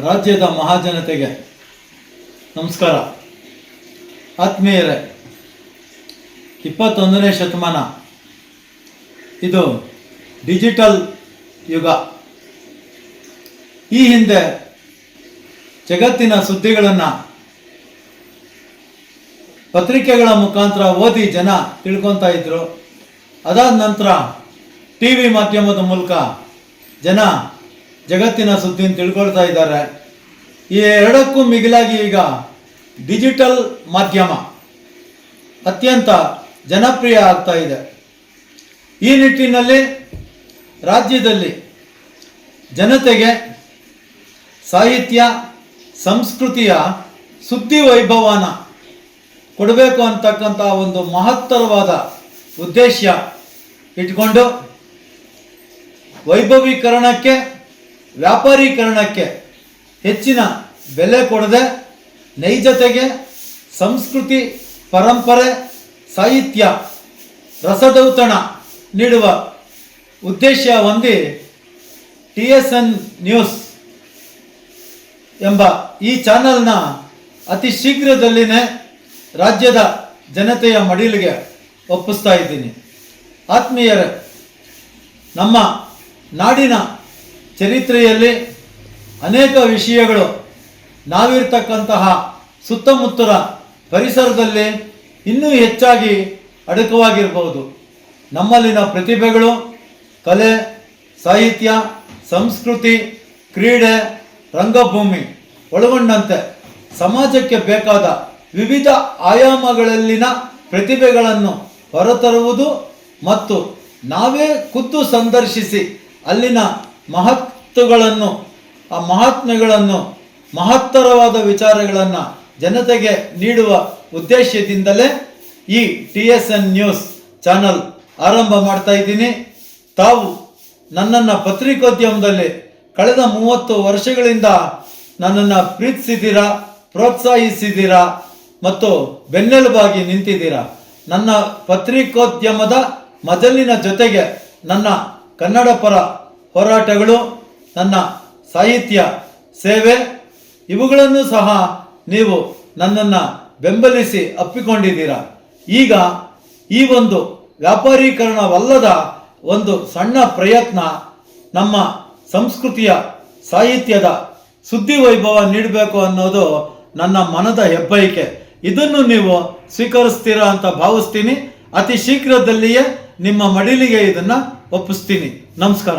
ರಾಜ್ಯದ ಮಹಾಜನತೆಗೆ ನಮಸ್ಕಾರ. ಆತ್ಮೀಯರೇ, ಇಪ್ಪತ್ತೊಂದನೇ ಶತಮಾನ. ಇದು ಡಿಜಿಟಲ್ ಯುಗ. ಈ ಹಿಂದೆ ಜಗತ್ತಿನ ಸುದ್ದಿಗಳನ್ನು ಪತ್ರಿಕೆಗಳ ಮುಖಾಂತರ ಓದಿ ಜನ ತಿಳ್ಕೊತಾ ಇದ್ರು. ಅದಾದ ನಂತರ ಟಿ ವಿ ಮಾಧ್ಯಮದ ಮೂಲಕ ಜನ ಜಗತ್ತಿನ ಸುದ್ದಿನ ತಿಳ್ಕೊಳ್ತಾ ಇದ್ದಾರೆ. ಈ ಎರಡಕ್ಕೂ ಮಿಗಿಲಾಗಿ ಈಗ ಡಿಜಿಟಲ್ ಮಾಧ್ಯಮ ಅತ್ಯಂತ ಜನಪ್ರಿಯ ಆಗ್ತಾ ಇದೆ. ಈ ನಿಟ್ಟಿನಲ್ಲಿ ರಾಜ್ಯದಲ್ಲಿ ಜನತೆಗೆ ಸಾಹಿತ್ಯ, ಸಂಸ್ಕೃತಿಯ ಸುದ್ದಿ ವೈಭವನ ಕೊಡಬೇಕು ಅಂತಕ್ಕಂಥ ಒಂದು ಮಹತ್ತರವಾದ ಉದ್ದೇಶ ಇಟ್ಕೊಂಡು ವೈಭವೀಕರಣಕ್ಕೆ ವ್ಯಾಪಾರೀಕರಣಕ್ಕೆ ಹೆಚ್ಚಿನ ಬೆಲೆ ಕೊಡದೆ ನೈಜತೆಗೆ ಸಂಸ್ಕೃತಿ, ಪರಂಪರೆ, ಸಾಹಿತ್ಯ, ರಸದೌತಣ ನೀಡುವ ಉದ್ದೇಶ ಹೊಂದಿ ಟಿ ಎಸ್ ಎನ್ ನ್ಯೂಸ್ ಎಂಬ ಈ ಚಾನಲ್ನ ಅತಿ ಶೀಘ್ರದಲ್ಲಿನೇ ರಾಜ್ಯದ ಜನತೆಯ ಮಡಿಲಿಗೆ ಒಪ್ಪಿಸ್ತಾ ಇದ್ದೀನಿ. ಆತ್ಮೀಯರೇ, ನಮ್ಮ ನಾಡಿನ ಚರಿತ್ರೆಯಲ್ಲಿ ಅನೇಕ ವಿಷಯಗಳು ನಾವಿರ್ತಕ್ಕಂತಹ ಸುತ್ತಮುತ್ತಲ ಪರಿಸರದಲ್ಲಿ ಇನ್ನೂ ಹೆಚ್ಚಾಗಿ ಅಡಕವಾಗಿರಬಹುದು. ನಮ್ಮಲ್ಲಿನ ಪ್ರತಿಭೆಗಳು ಕಲೆ, ಸಾಹಿತ್ಯ, ಸಂಸ್ಕೃತಿ, ಕ್ರೀಡೆ, ರಂಗಭೂಮಿ ಒಳಗೊಂಡಂತೆ ಸಮಾಜಕ್ಕೆ ಬೇಕಾದ ವಿವಿಧ ಆಯಾಮಗಳಲ್ಲಿನ ಪ್ರತಿಭೆಗಳನ್ನು ಹೊರತರುವುದು ಮತ್ತು ನಾವೇ ಖುದ್ದು ಸಂದರ್ಶಿಸಿ ಅಲ್ಲಿನ ಮಹತ್ವಗಳನ್ನು, ಆ ಮಹಾತ್ಮೆಗಳನ್ನು, ಮಹತ್ತರವಾದ ವಿಚಾರಗಳನ್ನು ಜನತೆಗೆ ನೀಡುವ ಉದ್ದೇಶದಿಂದಲೇ ಈ T S N news channel ಆರಂಭ ಮಾಡ್ತಾ ಇದ್ದೀನಿ. ತಾವು ನನ್ನನ್ನು ಪತ್ರಿಕೋದ್ಯಮದಲ್ಲಿ ಕಳೆದ ಮೂವತ್ತು ವರ್ಷಗಳಿಂದ ನನ್ನನ್ನು ಪ್ರೀತಿಸಿದ್ದೀರಾ, ಪ್ರೋತ್ಸಾಹಿಸಿದ್ದೀರಾ ಮತ್ತು ಬೆನ್ನೆಲುಬಾಗಿ ನಿಂತಿದ್ದೀರಾ? ನನ್ನ ಪತ್ರಿಕೋದ್ಯಮದ ಮೊದಲಿನ ಜೊತೆಗೆ ನನ್ನ ಕನ್ನಡ ಪರ ಹೋರಾಟಗಳು, ನನ್ನ ಸಾಹಿತ್ಯ ಸೇವೆ, ಇವುಗಳನ್ನು ಸಹ ನೀವು ನನ್ನನ್ನು ಬೆಂಬಲಿಸಿ ಅಪ್ಪಿಕೊಂಡಿದ್ದೀರಾ. ಈಗ ಈ ಒಂದು ವ್ಯಾಪಾರೀಕರಣವಲ್ಲದ ಒಂದು ಸಣ್ಣ ಪ್ರಯತ್ನ ನಮ್ಮ ಸಂಸ್ಕೃತಿಯ ಸಾಹಿತ್ಯದ ಸುದ್ದಿ ವೈಭವ ನೀಡಬೇಕು ಅನ್ನೋದು ನನ್ನ ಮನದ ಹೆಬ್ಬಯಕೆ ಇದನ್ನು ನೀವು ಸ್ವೀಕರಿಸ್ತೀರಾ ಅಂತ ಭಾವಿಸ್ತೀನಿ. ಅತಿ ಶೀಘ್ರದಲ್ಲಿಯೇ ನಿಮ್ಮ ಮಡಿಲಿಗೆ ಇದನ್ನು ಒಪ್ಪಿಸ್ತೀನಿ. ನಮಸ್ಕಾರ.